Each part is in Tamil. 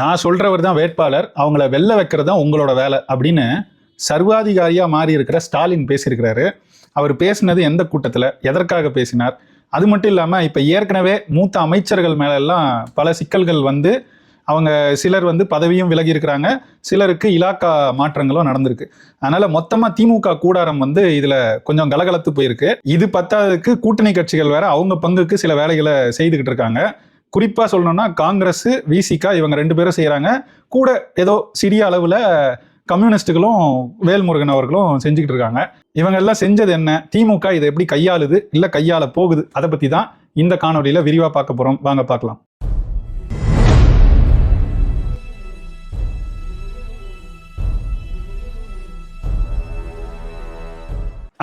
நான் சொல்கிறவர் தான் வேட்பாளர் அவங்கள வெல்ல வைக்கிறது தான் உங்களோட வேலை அப்படின்னு சர்வாதிகாரியாக மாறி இருக்கிற ஸ்டாலின் பேசியிருக்கிறாரு. அவர் பேசினது எந்த கூட்டத்தில் எதற்காக பேசினார்? அது மட்டும் இல்லாமல் இப்போ ஏற்கனவே மூத்த அமைச்சர்கள் மேலெல்லாம் பல சிக்கல்கள் வந்து அவங்க சிலர் வந்து பதவியும் விலகி இருக்கிறாங்க சிலருக்கு இலாக்கா மாற்றங்களும் நடந்திருக்கு. அதனால மொத்தமா திமுக கூடாரம் வந்து இதுல கொஞ்சம் கலகலத்து போயிருக்கு. இது பத்தாததுக்கு கூட்டணி கட்சிகள் வேற அவங்க பங்குக்கு சில வேலைகளை செய்துகிட்டு இருக்காங்க. குறிப்பாக சொல்லணும்னா காங்கிரஸ் விசிகா இவங்க ரெண்டு பேரும் செய்கிறாங்க கூட ஏதோ சிறிய அளவில் கம்யூனிஸ்டுகளும் வேல்முருகன் அவர்களும் செஞ்சுக்கிட்டு இருக்காங்க. இவங்க எல்லாம் செஞ்சது என்ன? திமுக இதை எப்படி கையாளுது? இல்லை கையாள போகுது? அதை பற்றி தான் இந்த காணொலியில் விரிவாக பார்க்க போகிறோம் வாங்க பார்க்கலாம்.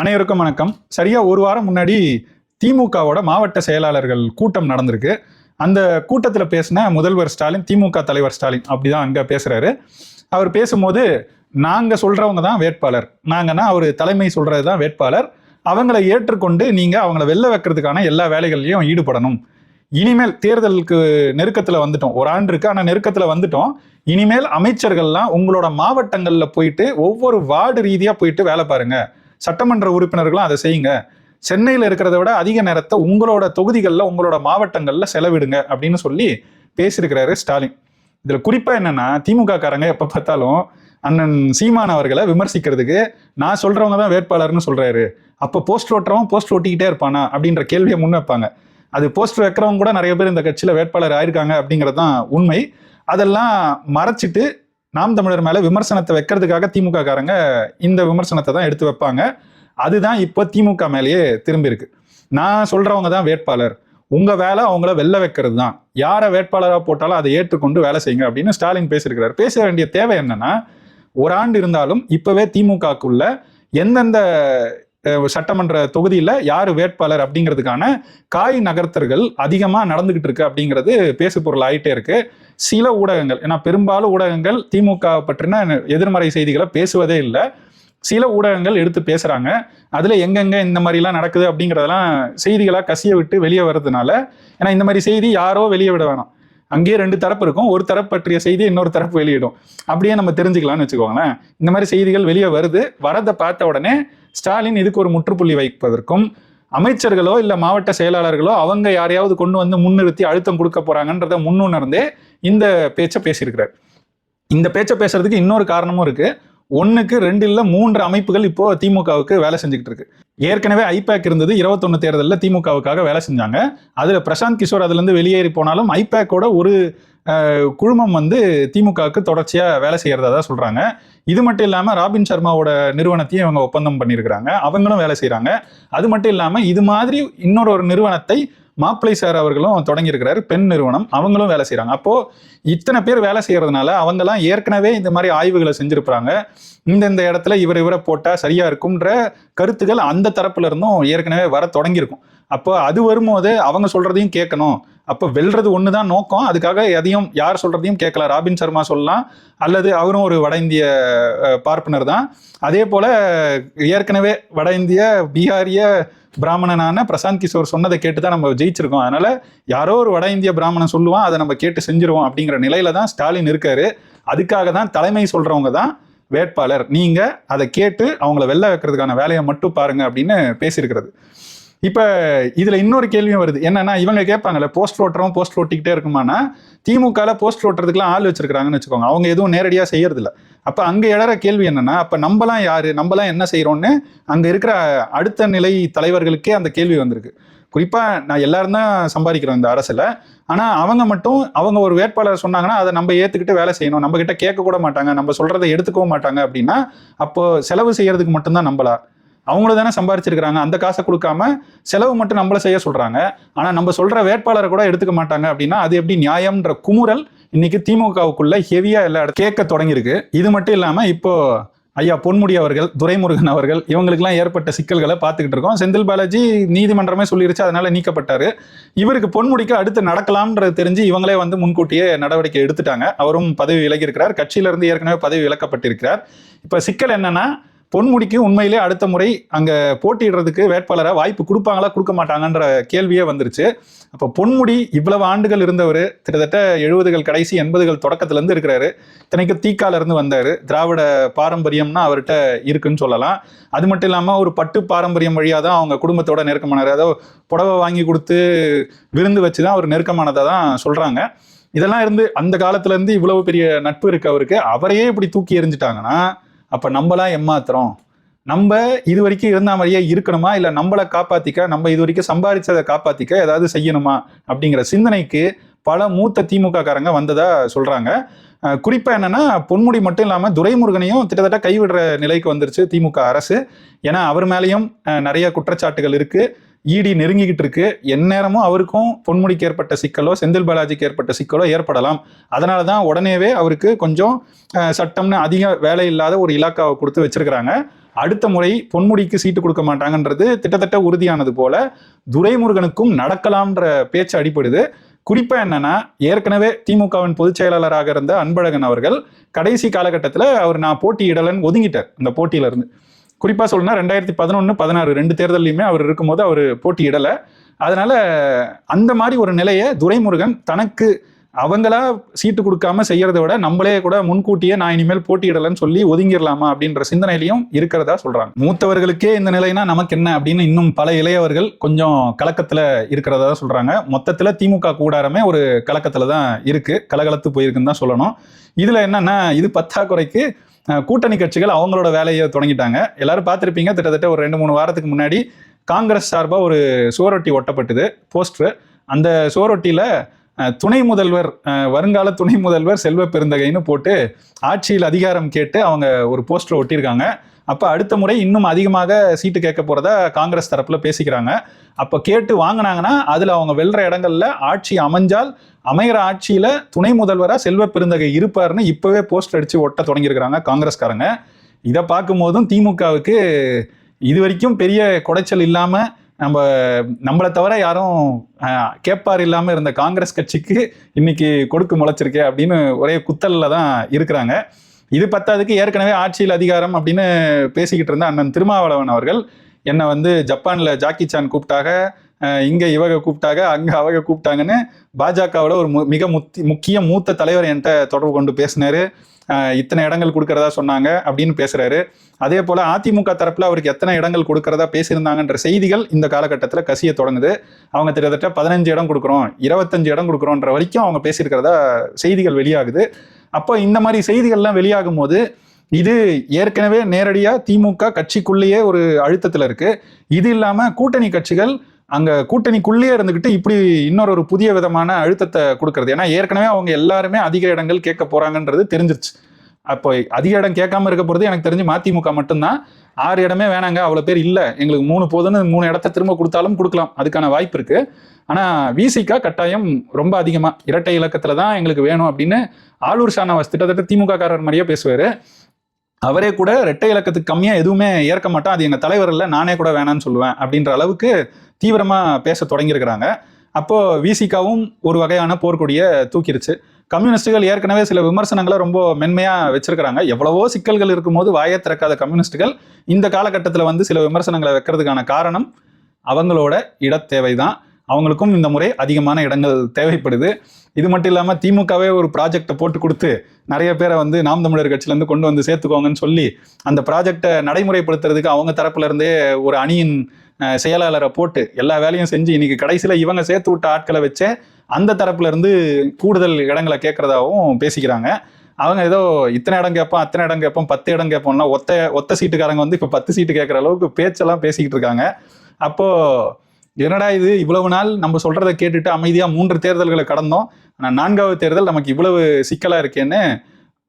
அனைவருக்கும் வணக்கம். சரியா ஒரு வாரம் முன்னாடி திமுகவோட மாவட்ட செயலாளர்கள் கூட்டம் நடந்திருக்கு. அந்த கூட்டத்தில் பேசின முதல்வர் ஸ்டாலின் திமுக தலைவர் ஸ்டாலின் அப்படிதான் அங்கே பேசுகிறாரு அவர் பேசும்போது நாங்கள் சொல்கிறவங்க தான் வேட்பாளர். நாங்கன்னா அவர் தலைமை சொல்கிறது தான் வேட்பாளர். அவங்களை ஏற்றுக்கொண்டு நீங்கள் அவங்கள வெல்ல வைக்கிறதுக்கான எல்லா வேலைகள்லையும் ஈடுபடணும். இனிமேல் தேர்தலுக்கு நெருக்கத்தில் வந்துட்டோம். ஒரு ஆண்டு இருக்கு ஆனால் நெருக்கத்தில் வந்துட்டோம். இனிமேல் அமைச்சர்கள்லாம் உங்களோட மாவட்டங்களில் போயிட்டு ஒவ்வொரு வார்டு ரீதியாக போயிட்டு வேலை பாருங்கள் சட்டமன்ற உறுப்பினர்களும் அதை செய்யுங்க. சென்னையில் இருக்கிறத விட அதிக நேரத்தை உங்களோட தொகுதிகளில் உங்களோட மாவட்டங்களில் செலவிடுங்க அப்படின்னு சொல்லி பேசியிருக்கிறாரு ஸ்டாலின். இதில் குறிப்பாக என்னென்னா திமுக காரங்க எப்போ பார்த்தாலும் அண்ணன் சீமான் அவர்களை விமர்சிக்கிறதுக்கு நான் சொல்கிறவங்க தான் வேட்பாளர்னு சொல்கிறாரு அப்போ போஸ்ட் ஓட்டுறவன் போஸ்ட் ஓட்டிக்கிட்டே இருப்பானா? அப்படின்ற கேள்வியை முன் வைப்பாங்க. அது போஸ்ட் வைக்கிறவங்க கூட நிறைய பேர் இந்த கட்சியில் வேட்பாளர் ஆயிருக்காங்க அப்படிங்கிறது தான் உண்மை. அதெல்லாம் மறைச்சிட்டு நாம் தமிழர் மேலே விமர்சனத்தை வைக்கிறதுக்காக திமுக காரங்க இந்த விமர்சனத்தை தான் எடுத்து வைப்பாங்க. அதுதான் இப்போ திமுக மேலேயே திரும்பி இருக்கு. நான் சொல்றவங்க தான் வேட்பாளர். உங்க வேலை அவங்கள வெல்ல வைக்கிறது தான். யாரை வேட்பாளராக போட்டாலும் அதை ஏற்றுக்கொண்டு வேலை செய்யுங்க அப்படின்னு ஸ்டாலின் பேசியிருக்கிறார். பேச வேண்டிய தேவை என்னன்னா ஒரு ஆண்டு இருந்தாலும் இப்பவே திமுகக்குள்ள எந்தெந்த சட்டமன்ற தொகுதியில் யார் வேட்பாளர் அப்படிங்கிறதுக்கான காய் நகர்த்தர்கள் அதிகமாக நடந்துகிட்டு இருக்கு அப்படிங்கிறது பேசு பொருள் ஆயிட்டே இருக்கு. சில ஊடகங்கள் ஏன்னா பெரும்பாலும் ஊடகங்கள் திமுக பற்றின எதிர்மறை செய்திகளை பேசுவதே இல்லை. சில ஊடகங்கள் எடுத்து பேசுகிறாங்க அதில் எங்கெங்கே இந்த மாதிரிலாம் நடக்குது அப்படிங்கிறதெல்லாம் செய்திகளாக கசிய விட்டு வெளியே வர்றதுனால ஏன்னா இந்த மாதிரி செய்தி யாரோ வெளியே விட வேணாம். அங்கேயே ரெண்டு தரப்பு இருக்கும். ஒரு தரப்பு பற்றிய செய்தி இன்னொரு தரப்பு வெளியிடும். அப்படியே நம்ம தெரிஞ்சுக்கலாம்னு வச்சுக்கோங்களேன். இந்த மாதிரி செய்திகள் வெளியே வருது. வரதை பார்த்த உடனே ஸ்டாலின் இதுக்கு ஒரு முற்றுப்புள்ளி வைப்பதற்கும் அமைச்சர்களோ இல்லை மாவட்ட செயலாளர்களோ அவங்க யாரையாவது கொண்டு வந்து முன்னிறுத்தி அழுத்தம் கொடுக்க போறாங்கன்றத முன்னுணர்ந்தே இந்த பேச்சை பேசியிருக்கிறார். இந்த பேச்சை பேசுறதுக்கு இன்னொரு காரணமும் இருக்குது ஒன்றுக்கு ரெண்டு இல்லை மூன்று அமைப்புகள் இப்போ திமுகவுக்கு வேலை செஞ்சுக்கிட்டு இருக்கு. ஏற்கனவே ஐபேக் இருந்தது இருபத்தொன்னு தேர்தலில் திமுகவுக்காக வேலை செஞ்சாங்க. அதில் பிரசாந்த் கிஷோர் அதுலேருந்து வெளியேறி போனாலும் ஐபேக்கோட ஒரு குழுமம் வந்து திமுகவுக்கு தொடர்ச்சியாக வேலை செய்கிறதா தான் சொல்கிறாங்க இது மட்டும் இல்லாமல் ராபின் சர்மாவோட நிறுவனத்தையும் இவங்க ஒப்பந்தம் பண்ணியிருக்கிறாங்க. அவங்களும் வேலை செய்கிறாங்க அது மட்டும் இல்லாமல் இது மாதிரி இன்னொரு ஒரு நிறுவனத்தை மாப்பிளை சார் அவர்களும் தொடங்கியிருக்கிறாரு பெண் நிறுவனம். அவங்களும் வேலை செய்கிறாங்க அப்போது இத்தனை பேர் வேலை செய்கிறதுனால அவங்கெல்லாம் ஏற்கனவே இந்த மாதிரி ஆய்வுகளை செஞ்சுருப்பாங்க. இந்தந்த இடத்துல இவர் இவரை போட்டால் சரியாக இருக்கும்ன்ற கருத்துக்கள் அந்த தரப்புல இருந்தும் ஏற்கனவே வர தொடங்கியிருக்கும். அப்போ அது வரும்போது அவங்க சொல்றதையும் கேட்கணும். அப்போ வெல்றது ஒன்று தான் நோக்கம். அதுக்காக எதையும் யார் சொல்றதையும் கேட்கலாம் ராபின் சர்மா சொல்லலாம். அல்லது அவரும் ஒரு வட இந்திய பார்ப்பனர் தான். அதே போல ஏற்கனவே வட இந்திய பீகாரிய பிராமணனான பிரசாந்த் கிஷோர் சொன்னதை கேட்டு தான் நம்ம ஜெயிச்சிருக்கோம். அதனால யாரோ ஒரு வட இந்திய பிராமணன் சொல்லுவான் அதை நம்ம கேட்டு செஞ்சிருவோம் அப்படிங்கிற நிலையில தான் ஸ்டாலின் இருக்காரு. அதுக்காக தான் தலைமை சொல்றவங்க தான் வேட்பாளர். நீங்க அதை கேட்டு அவங்கள வெல்ல வைக்கிறதுக்கான வேலையை மட்டும் பாருங்க அப்படின்னு பேசியிருக்கிறது. இப்போ இதில் இன்னொரு கேள்வியும் வருது. என்னன்னா இவங்க கேட்பாங்கல்ல போஸ்ட் ஓட்டுறோம் போஸ்ட் ஓட்டிக்கிட்டே இருக்குமானா திமுகவில் போஸ்ட் ஓட்டுறதுக்குலாம் ஆள் வச்சிருக்காங்கன்னு வச்சுக்கோங்க. அவங்க எதுவும் நேரடியாக செய்யறதில்ல. அப்போ அங்கே எழற கேள்வி என்னன்னா அப்போ நம்மலாம் யார் நம்மலாம் என்ன செய்கிறோன்னு அங்கே இருக்கிற அடுத்த நிலை தலைவர்களுக்கே அந்த கேள்வி வந்திருக்கு. குறிப்பாக நான் எல்லாரும் தான் சம்பாதிக்கிறோம் இந்த அரசில். ஆனால் அவங்க மட்டும் அவங்க ஒரு வேட்பாளர் சொன்னாங்கன்னா அதை நம்ம ஏற்றுக்கிட்டு வேலை செய்யணும். நம்மக்கிட்ட கேட்கக்கூட கேட்க கூட மாட்டாங்க. நம்ம சொல்கிறத எடுத்துக்கவும் மாட்டாங்க அப்படின்னா அப்போது செலவு செய்கிறதுக்கு மட்டும்தான் நம்மளா அவங்களும் தானே சம்பாரிச்சிருக்கிறாங்க. அந்த காசை கொடுக்காம செலவு மட்டும் நம்மள செய்ய சொல்கிறாங்க ஆனால் நம்ம சொல்கிற வேட்பாளரை கூட எடுத்துக்க மாட்டாங்க அப்படின்னா அது எப்படி நியாயம்ன்ற குமுறல் இன்னைக்கு திமுகவுக்குள்ள ஹெவியாக எல்லா இடத்துல கேட்க தொடங்கியிருக்கு. இது மட்டும் இல்லாமல் இப்போ ஐயா பொன்முடி அவர்கள் துரைமுருகன் அவர்கள் இவங்களுக்குலாம் ஏற்பட்ட சிக்கல்களை பார்த்துக்கிட்டு இருக்கோம். செந்தில் பாலாஜி நீதிமன்றமே சொல்லிருச்சு அதனால நீக்கப்பட்டார். இவருக்கு பொன்முடிக்கு அடுத்து நடக்கலாம்ன்றது தெரிஞ்சு இவங்களே வந்து முன்கூட்டியே நடவடிக்கை எடுத்துட்டாங்க. அவரும் பதவி விலகி இருக்கிறார் ஏற்கனவே பதவி விலக்கப்பட்டிருக்கிறார். இப்போ சிக்கல் என்னன்னா பொன்முடிக்கு உண்மையிலே அடுத்த முறை அங்கே போட்டியிடுறதுக்கு வேட்பாளரை வாய்ப்பு கொடுப்பாங்களா கொடுக்க மாட்டாங்கன்ற கேள்வியே வந்துருச்சு. அப்போ பொன்முடி இவ்வளவு ஆண்டுகள் இருந்தவர் கிட்டத்தட்ட எழுபதுகள் கடைசி எண்பதுகள் தொடக்கத்துலேருந்து இருக்கிறாரு. இத்தனைக்கு தீக்கால வந்தார். திராவிட பாரம்பரியம்னா அவர்கிட்ட இருக்குன்னு சொல்லலாம். அது மட்டும் இல்லாமல் ஒரு பட்டு பாரம்பரியம் வழியாக தான் அவங்க குடும்பத்தோட நெருக்கமானார். அதாவது புடவை வாங்கி கொடுத்து விருந்து வச்சு தான் அவர் நெருக்கமானதை தான் சொல்கிறாங்க இதெல்லாம் இருந்து அந்த காலத்துலேருந்து இவ்வளவு பெரிய நட்பு இருக்கு அவருக்கு. அவரையே இப்படி தூக்கி எறிஞ்சிட்டாங்கன்னா அப்போ நம்மளாம் ஏமாத்துறோம். நம்ம இது வரைக்கும் இருந்த மாதிரியே இருக்கணுமா? இல்லை நம்மளை காப்பாத்திக்க நம்ம இது வரைக்கும் சம்பாதிச்சதை காப்பாத்திக்க ஏதாவது செய்யணுமா? அப்படிங்கிற சிந்தனைக்கு பல மூத்த திமுக காரங்க வந்ததா சொல்றாங்க. குறிப்பா என்னன்னா பொன்முடி மட்டும் இல்லாம துரைமுருகனையும் கிட்டத்தட்ட கைவிடுற நிலைக்கு வந்துருச்சு திமுக அரசு. ஏன்னா அவர் மேலேயும் நிறைய குற்றச்சாட்டுகள் இருக்கு. ஈடி நெருங்கிக்கிட்டு இருக்கு. எந்நேரமும் அவருக்கும் பொன்முடிக்கு ஏற்பட்ட சிக்கலோ செந்தில் பாலாஜிக்கு ஏற்பட்ட சிக்கலோ ஏற்படலாம். அதனால தான் உடனேவே அவருக்கு கொஞ்சம் சட்டம்னு அதிக வேலை இல்லாத ஒரு இலாக்காவை கொடுத்து வச்சிருக்கிறாங்க. அடுத்த முறை பொன்முடிக்கு சீட்டு கொடுக்க மாட்டாங்கன்றது திட்டத்தட்ட உறுதியானது போல துரைமுருகனுக்கும் நடக்கலாம்ன்ற பேச்சு அடிப்படுது குறிப்பா என்னன்னா ஏற்கனவே திமுகவின் பொதுச் செயலாளராக இருந்த அன்பழகன் அவர்கள் கடைசி காலகட்டத்தில் அவர் நான் போட்டியிடலன்னு ஒதுங்கிட்டார் அந்த போட்டியில இருந்து குறிப்பாக சொல்லணும்னா ரெண்டாயிரத்தி பதினொன்று பதினாறு ரெண்டு தேர்தலையுமே அவர் இருக்கும்போது அவர் போட்டியிடலை. அதனால அந்த மாதிரி ஒரு நிலையை துரைமுருகன் தனக்கு அவங்களா சீட்டு கொடுக்காம செய்யறத விட நம்மளே கூட முன்கூட்டியே நான் இனிமேல் போட்டியிடலைன்னு சொல்லி ஒதுங்கிடலாமா அப்படின்ற சிந்தனையிலையும் இருக்கிறதா சொல்றாங்க. மூத்தவர்களுக்கே இந்த நிலைனா நமக்கு என்ன அப்படின்னு இன்னும் பல இளையவர்கள் கொஞ்சம் கலக்கத்துல இருக்கிறதா சொல்றாங்க. மொத்தத்துல திமுக கூடாரமே ஒரு கலக்கத்துல தான் இருக்கு. கலகலத்து போயிருக்குன்னு தான் சொல்லணும். இதுல என்னன்னா இது பத்தாக்குறைக்கு கூட்டணி கட்சிகள் அவங்களோட வேலையை தொடங்கிட்டாங்க. எல்லாரும் பார்த்துருப்பீங்க கிட்டத்தட்ட ஒரு ரெண்டு மூணு வாரத்துக்கு முன்னாடி காங்கிரஸ் சார்பாக ஒரு சுவரொட்டி ஒட்டப்பட்டது போஸ்டர். அந்த சுவரொட்டியில் துணை முதல்வர் வருங்கால துணை முதல்வர் செல்வ பெருந்தகைன்னு போட்டு ஆட்சியில் அதிகாரம் கேட்டு அவங்க ஒரு போஸ்டர் ஒட்டியிருக்காங்க. அப்போ அடுத்த முறை இன்னும் அதிகமாக சீட்டு கேட்க போகிறதா காங்கிரஸ் தரப்பில் பேசிக்கிறாங்க. அப்போ கேட்டு வாங்கினாங்கன்னா அதில் அவங்க வெல்ற இடங்கள்ல ஆட்சி அமைஞ்சால் அமைகிற ஆட்சியில் துணை முதல்வராக செல்வ பெருந்தகை இருப்பார்னு இப்போவே போஸ்டர் அடித்து ஒட்ட தொடங்கியிருக்கிறாங்க காங்கிரஸ்காரங்க. இதை பார்க்கும்போதும் திமுகவுக்கு இது வரைக்கும் பெரிய குடைச்சல் இல்லாமல் நம்ம நம்மளை தவிர யாரும் அஹ், கேட்பார் இருந்த காங்கிரஸ் கட்சிக்கு இன்னைக்கு கொடுக்கு முளைச்சிருக்கே அப்படின்னு ஒரே குத்தல்ல தான் இருக்கிறாங்க. இது பத்தாதுக்கு ஏற்கனவே ஆட்சியில் அதிகாரம் அப்படின்னு பேசிக்கிட்டு இருந்த அண்ணன் திருமாவளவன் அவர்கள் என்னை வந்து ஜப்பானில் ஜாக்கி சான் கூப்பிட்டாக இங்கே இவக கூப்பிட்டாக கூப்பிட்டாங்க அவக அவங்க கூப்பிட்டாங்கன்னு பாஜகவோட ஒரு மிக முத்தி முக்கிய மூத்த தலைவர் என்கிட்ட தொடர்பு கொண்டு பேசினாரு. இத்தனை இடங்கள் கொடுக்கறதா சொன்னாங்க அப்படின்னு பேசுறாரு. அதே போல அதிமுக தரப்புல அவருக்கு எத்தனை இடங்கள் கொடுக்கறதா பேசியிருந்தாங்கன்ற செய்திகள் இந்த காலகட்டத்தில் கசிய தொடங்குது. அவங்க கிட்டத்தட்ட பதினஞ்சு இடம் கொடுக்குறோம் இருபத்தஞ்சு இடம் கொடுக்குறோன்ற வரைக்கும் அவங்க பேசியிருக்கிறதா செய்திகள் வெளியாகுது. அப்போ இந்த மாதிரி செய்திகள்லாம் வெளியாகும் போது இது ஏற்கனவே நேரடியாக திமுக கட்சிக்குள்ளேயே ஒரு அழுத்தத்தில் இருக்கு. இது இல்லாமல் கூட்டணி கட்சிகள் அங்க கூட்டணிக்குள்ளேயே இருந்துகிட்டு இப்படி இன்னொரு ஒரு புதிய விதமான அழுத்தத்தை கொடுக்கறது. ஏன்னா ஏற்கனவே அவங்க எல்லாருமே அதிக இடங்கள் கேட்க போறாங்கன்றது தெரிஞ்சிருச்சு. அப்போ அதிக இடம் கேட்காம இருக்க போறது எனக்கு தெரிஞ்சு மதிமுக மட்டும்தான். ஆறு இடமே வேணாங்க அவ்வளவு பேர் இல்ல. எங்களுக்கு மூணு போதுன்னு மூணு இடத்த திரும்ப கொடுத்தாலும் கொடுக்கலாம். அதுக்கான வாய்ப்பு இருக்கு. ஆனா விசிகா கட்டாயம் ரொம்ப அதிகமா. இரட்டை இலக்கத்துல தான் எங்களுக்கு வேணும் அப்படின்னு ஆளூர் ஷானவாஸ் கிட்டத்தட்ட திமுக காரர் மாதிரியே பேசுவாரு. அவரே கூட ரெட்டை இலக்கத்துக்கு கம்மியாக எதுவுமே ஏற்க மாட்டான் அது எங்கள் தலைவர் நானே கூட வேணாம்னு சொல்லுவேன் அப்படின்ற அளவுக்கு தீவிரமாக பேச தொடங்கியிருக்கிறாங்க. அப்போது விசிகாவும் ஒரு வகையான போர்க்கொடியை தூக்கிருச்சு. கம்யூனிஸ்டுகள் ஏற்கனவே சில விமர்சனங்களை ரொம்ப மென்மையாக வச்சிருக்கிறாங்க. எவ்வளவோ சிக்கல்கள் இருக்கும்போது வாயை திறக்காத கம்யூனிஸ்டுகள் இந்த காலகட்டத்தில் வந்து சில விமர்சனங்களை வைக்கிறதுக்கான காரணம் அவங்களோட இடத்தேவை தான் அவங்களுக்கும் இந்த முறை அதிகமான இடங்கள் தேவைப்படுது. இது மட்டும் இல்லாமல் திமுகவே ஒரு ப்ராஜெக்டை போட்டு கொடுத்து நிறைய பேரை வந்து நாம் தமிழர் கட்சியிலேருந்து கொண்டு வந்து சேர்த்துக்கோங்கன்னு சொல்லி அந்த ப்ராஜெக்டை நடைமுறைப்படுத்துறதுக்கு அவங்க தரப்புலேருந்தே ஒரு அணியின் செயலாளரை போட்டு எல்லா வேலையும் செஞ்சு இன்னைக்கு கடைசியில் இவங்க சேர்த்து விட்ட ஆட்களை வச்சே அந்த தரப்புலேருந்து கூடுதல் இடங்களை கேட்குறதாகவும் பேசிக்கிறாங்க. அவங்க ஏதோ இத்தனை இடம் கேட்போம் அத்தனை இடம் கேட்போம் பத்து இடம் கேட்போம்னா ஒத்த ஒத்த சீட்டுக்காரங்க வந்து இப்போ பத்து சீட்டு கேட்குற அளவுக்கு பேச்செல்லாம் பேசிக்கிட்டு இருக்காங்க. அப்போது என்னடா இது? இவ்வளவு நாள் நம்ம சொல்றதை கேட்டுட்டு அமைதியா மூன்று தேர்தல்களை கடந்தோம். ஆனா நான்காவது தேர்தல் நமக்கு இவ்வளவு சிக்கலா இருக்கேன்னு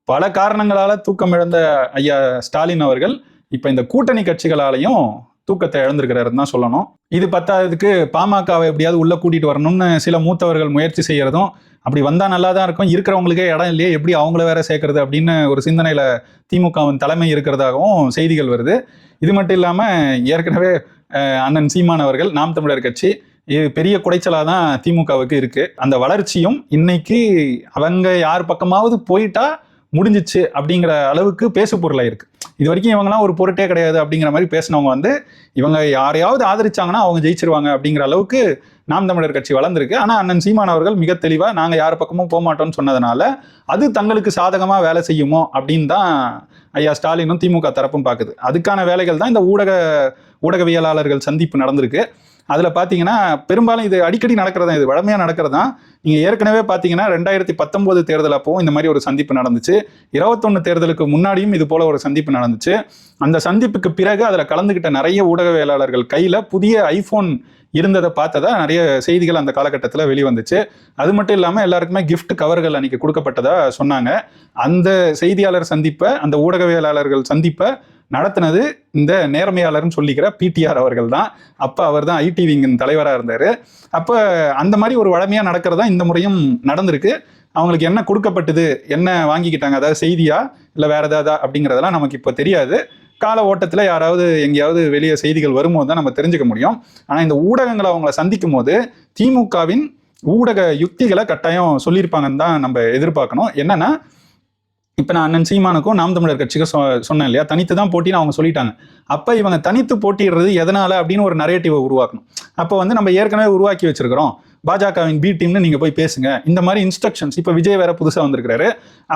பல காரணங்களால தூக்கம் இழந்த ஐயா ஸ்டாலின் அவர்கள் இப்ப இந்த கூட்டணி கட்சிகளாலையும் தூக்கத்தை இழந்திருக்கிறாருன்னு தான் சொல்லணும். இது பத்தாததுக்கு பாமகவை எப்படியாவது உள்ள கூட்டிட்டு வரணும்னு சில மூத்தவர்கள் முயற்சி செய்யறதும் அப்படி வந்தால் நல்லா தான் இருக்கும். இருக்கிறவங்களுக்கே இடம் இல்லையே எப்படி அவங்கள வேற சேர்க்கறது அப்படின்னு ஒரு சிந்தனையில் திமுகவின் தலைமை இருக்கிறதாகவும் செய்திகள் வருது. இது மட்டும் இல்லாமல் ஏற்கனவே அண்ணன் சீமான் அவர்கள் நாம் தமிழர் கட்சி இது பெரிய குடைச்சலாக தான் திமுகவுக்கு இருக்குது அந்த வளர்ச்சியும் இன்னைக்கு அவங்க யார் பக்கமாவது போயிட்டா முடிஞ்சிச்சு அப்படிங்கிற அளவுக்கு பேசு பொருளாக இருக்குது இது வரைக்கும் இவங்கலாம் ஒரு பொருட்டே கிடையாது அப்படிங்கிற மாதிரி பேசினவங்க வந்து இவங்க யாரையாவது ஆதரிச்சாங்கன்னா அவங்க ஜெயிச்சிருவாங்க அப்படிங்கிற அளவுக்கு நாம் தமிழர் கட்சி வளர்ந்துருக்கு. ஆனால் அண்ணன் சீமான் அவர்கள் மிக தெளிவாக நாங்கள் யார் பக்கமும் போக மாட்டோம்னு சொன்னதுனால அது தங்களுக்கு சாதகமாக வேலை செய்யுமோ அப்படின்னு தான் ஐயா ஸ்டாலினும் திமுக தரப்பும் பார்க்குது அதுக்கான வேலைகள் தான் இந்த ஊடக ஊடகவியலாளர்கள் சந்திப்பு நடந்திருக்கு. அதில் பார்த்தீங்கன்னா பெரும்பாலும் இது அடிக்கடி நடக்கிறதா இது வழமையாக நடக்கிறதான் நீங்கள் ஏற்கனவே பார்த்தீங்கன்னா ரெண்டாயிரத்தி பத்தொம்போது தேர்தல் அப்போ இந்த மாதிரி ஒரு சந்திப்பு நடந்துச்சு. இருபத்தொன்று தேர்தலுக்கு முன்னாடியும் இது போல ஒரு சந்திப்பு நடந்துச்சு. அந்த சந்திப்புக்கு பிறகு அதில் கலந்துக்கிட்ட நிறைய ஊடகவியலாளர்கள் கையில் புதிய ஐஃபோன் இருந்ததை பார்த்ததா நிறைய செய்திகள் அந்த காலகட்டத்தில் வெளிவந்துச்சு. அது மட்டும் இல்லாமல் எல்லாருக்குமே கிஃப்ட் கவர்கள் அன்னைக்கு கொடுக்கப்பட்டதா சொன்னாங்க. அந்த செய்தியாளர் சந்திப்பை அந்த ஊடகவியலாளர்கள் சந்திப்பை நடத்தினது இந்த நேர்மையாளர்னு சொல்லிக்கிற பிடிஆர் அவர்கள் தான் அப்போ அவர் தான் ஐடிவிங்கின் தலைவராக இருந்தார். அப்போ அந்த மாதிரி ஒரு வழமையாக நடக்கிறதா இந்த முறையும் நடந்திருக்கு. அவங்களுக்கு என்ன கொடுக்கப்பட்டது? என்ன வாங்கிக்கிட்டாங்க? அதாவது செய்தியா? இல்லை வேற ஏதாவது அப்படிங்கிறதெல்லாம் நமக்கு இப்போ தெரியாது. கால ஓட்டத்தில் யாராவது எங்கேயாவது வெளியே செய்திகள் வரும்போது தான் நம்ம தெரிஞ்சுக்க முடியும். ஆனால் இந்த ஊடகங்களை அவங்கள சந்திக்கும் போது திமுகவின் ஊடக யுக்திகளை கட்டாயம் சொல்லியிருப்பாங்கன்னு தான் நம்ம எதிர்பார்க்கணும். என்னன்னா இப்போ நான் அண்ணன் சீமானுக்கும் நாம் தமிழர் கட்சிக்கும் சொ சொன்னேன் இல்லையா? தனித்து தான் போட்டின்னு அவங்க சொல்லிட்டாங்க. அப்போ இவங்க தனித்து போட்டிடுறது எதனால் அப்படின்னு ஒரு நரேட்டிவை உருவாக்கணும். அப்போ வந்து நம்ம ஏற்கனவே உருவாக்கி வச்சிருக்கிறோம். பாஜகவின் பி டீம்னு நீங்கள் போய் பேசுங்க. இந்த மாதிரி இன்ஸ்ட்ரக்ஷன்ஸ் இப்போ விஜய் வேற புதுசாக வந்திருக்கிறாரு.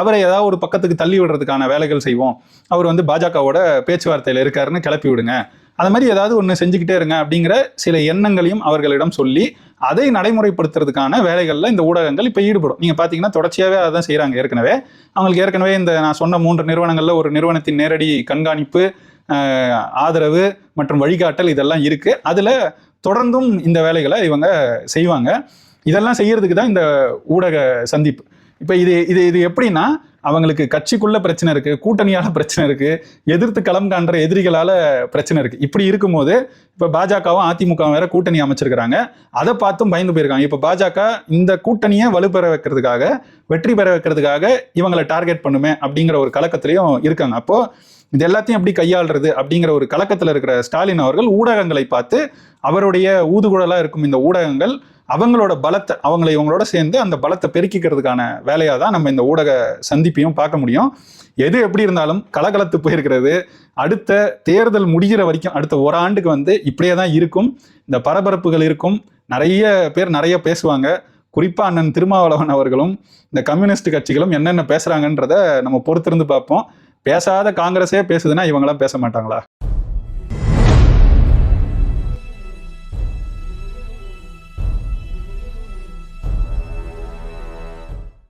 அவரை ஏதாவது ஒரு பக்கத்துக்கு தள்ளி விடுறதுக்கான வேலைகள் செய்வோம். அவர் வந்து பாஜகவோட பேச்சுவார்த்தையில் இருக்காருன்னு கிளப்பி விடுங்க. அது மாதிரி ஏதாவது ஒன்று செஞ்சுக்கிட்டே இருங்க அப்படிங்கிற சில எண்ணங்களையும் அவர்களிடம் சொல்லி அதை நடைமுறைப்படுத்துறதுக்கான வேலைகளில் இந்த ஊடகங்கள் இப்போ ஈடுபடும். நீங்கள் பார்த்தீங்கன்னா தொடர்ச்சியாகவே அதான் செய்கிறாங்க ஏற்கனவே. அவங்களுக்கு ஏற்கனவே இந்த நான் சொன்ன மூன்று நிறுவனங்களில் ஒரு நிறுவனத்தின் நேரடி கண்காணிப்பு ஆதரவு மற்றும் வழிகாட்டல் இதெல்லாம் இருக்குது அதில் தொடர்ந்தும் இந்த வேலைகளை இவங்க செய்வாங்க. இதெல்லாம் செய்யறதுக்கு தான் இந்த ஊடக சந்திப்பு. இப்போ இது இது இது எப்படின்னா அவங்களுக்கு கட்சிக்குள்ள பிரச்சனை இருக்கு கூட்டணியால பிரச்சனை இருக்கு எதிர்த்து களம் காண்ற எதிரிகளால பிரச்சனை இருக்கு. இப்படி இருக்கும்போது இப்போ பாஜகவும் அதிமுகவும் வேற கூட்டணி அமைச்சிருக்கிறாங்க. அதை பார்த்தும் பயந்து போயிருக்காங்க. இப்போ பாஜக இந்த கூட்டணியை வலுப்பெற வைக்கிறதுக்காக வெற்றி பெற வைக்கிறதுக்காக இவங்களை டார்கெட் பண்ணுமே அப்படிங்கிற ஒரு கலக்கத்திலையும் இருக்காங்க. அப்போ இது எல்லாத்தையும் எப்படி கையாளுறது அப்படிங்கிற ஒரு கலக்கத்தில் இருக்கிற ஸ்டாலின் அவர்கள் ஊடகங்களை பார்த்து அவருடைய ஊதுகுழலாக இருக்கும் இந்த ஊடகங்கள் அவங்களோட பலத்தை அவங்களை இவங்களோட சேர்ந்து அந்த பலத்தை பெருக்கிக்கிறதுக்கான வேலையாக தான் நம்ம இந்த ஊடக சந்திப்பையும் பார்க்க முடியும். எது எப்படி இருந்தாலும் கலகலத்து போயிருக்கிறது. அடுத்த தேர்தல் முடிகிற வரைக்கும் அடுத்த ஒரு ஆண்டுக்கு வந்து இப்படியே தான் இருக்கும். இந்த பரபரப்புகள் இருக்கும். நிறைய பேர் நிறைய பேசுவாங்க. குறிப்பாக அண்ணன் திருமாவளவன் அவர்களும் இந்த கம்யூனிஸ்ட் கட்சிகளும் என்னென்ன பேசுகிறாங்கன்றத நம்ம பொறுத்திருந்து பார்ப்போம். பேசாத காங்கிரஸே பேசுதுன்னா இவங்களாம் பேச மாட்டாங்களா?